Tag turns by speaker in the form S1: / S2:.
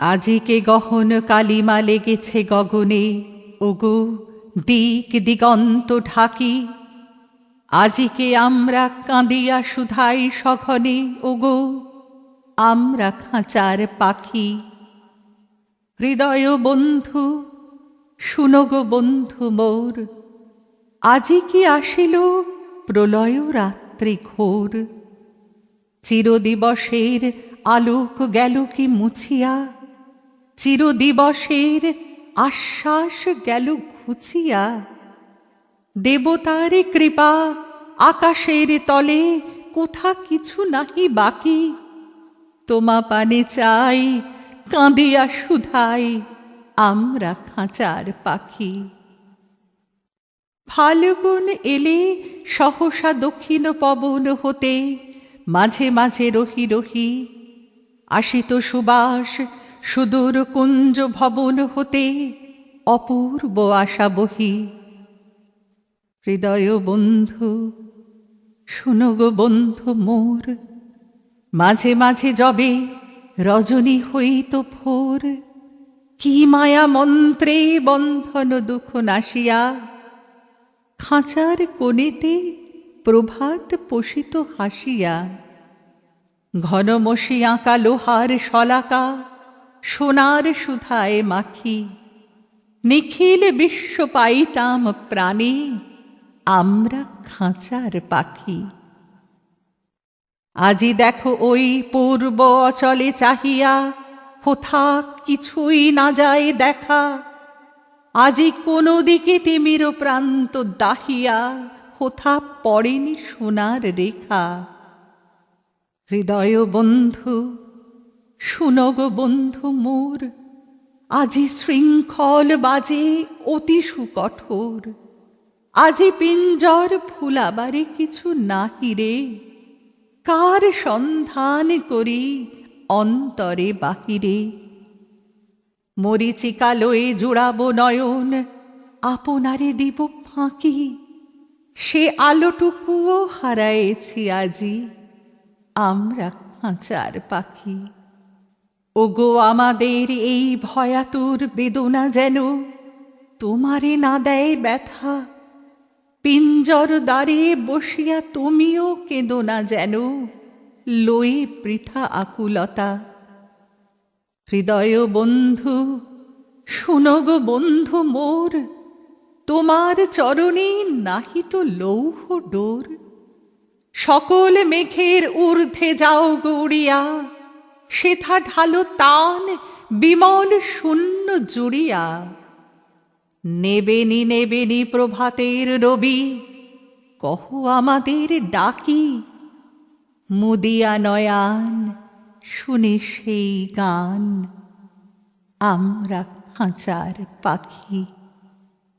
S1: আজিকে গহন কালিমা লেগেছে গগনে, ওগো, দিক দিগন্ত ঢাকি। আজিকে আমরা কাঁদিয়া সুধাই সঘনে, ওগো, আমরা খাঁচার পাখি। হৃদয় বন্ধু, শুনো গো বন্ধু মোর, আজি কি আসিল প্রলয় রাত্রি ঘোর? চিরদিবসের আলোক গেল কি মুছিয়া? চিরদিবসের আশ্বাস গেল ঘুচিয়া দেবতার কৃপা আকাশের তলে, কোথা কিছু নাহি বাকি? তোমা পানে চাই, কাঁদিয়া সুধাই, আমরা খাঁচার পাখি। ফাল্গুন এলে সহসা দক্ষিণ পবন হতে, মাঝে মাঝে রহি রহি, আসিত সুবাস সুদূর কুঞ্জ ভবন হতে অপূর্ব আশা বহি। হৃদয় বন্ধু, শুনো গো বন্ধু মোর। মাঝে মাঝে যবে রজনী হইত ভোর। কি মায়া মন্ত্রে বন্ধন দুঃখ নাসিয়া খাঁচার কোণেতে প্রভাত পোষিত হাসিয়া। ঘনমসি আঁকা লোহার শলাকা সোনার সুধায় মাখি, নিখিল বিশ্ব পাইতাম প্রাণে, আমরা খাঁচার পাখি। আজি দেখো ওই পূর্ব অচলে চাহিয়া কোথা কিছুই না যায় দেখা। আজি কোনো দিকে তিমির প্রান্ত দাহিয়া কোথা পড়েনি সোনার রেখা। হৃদয় বন্ধু শুনগ বন্ধু মোর, আজি শৃঙ্খল বাজে অতি সুকঠোর। আজি পিঞ্জর ফুলাবারে কিছু নাহি রে, কার সন্ধান করি অন্তরে বাহিরে? মরিচিকা লয়ে জুড়াবো নয়ন, আপনারে দিব ফাঁকি, সে আলোটুকুও হারায়েছি আজি, আমরা খাঁচার পাখি। ওগো আমাদের এই ভয়াতুর বেদনা যেন তোমারে না দেয় ব্যথা। পিঞ্জর দ্বারে বসিয়া তুমিও কেঁদো না যেন। লয়ে পৃথা আকুলতা। হৃদয় বন্ধু, শুনো গো বন্ধু মোর, তোমার চরণে নাহি তো লৌহ ডোর। সকল মেঘের ঊর্ধ্বে যাও গৌড়িয়া। সেথা ঢালো তান বিমল শূন্য জুড়িয়া। নেবেনি নেবেনি প্রভাতের রবি, কহ আমাদের ডাকি। মুদিয়া নয়ান, শুনে সেই গান, আমরা খাঁচার পাখি।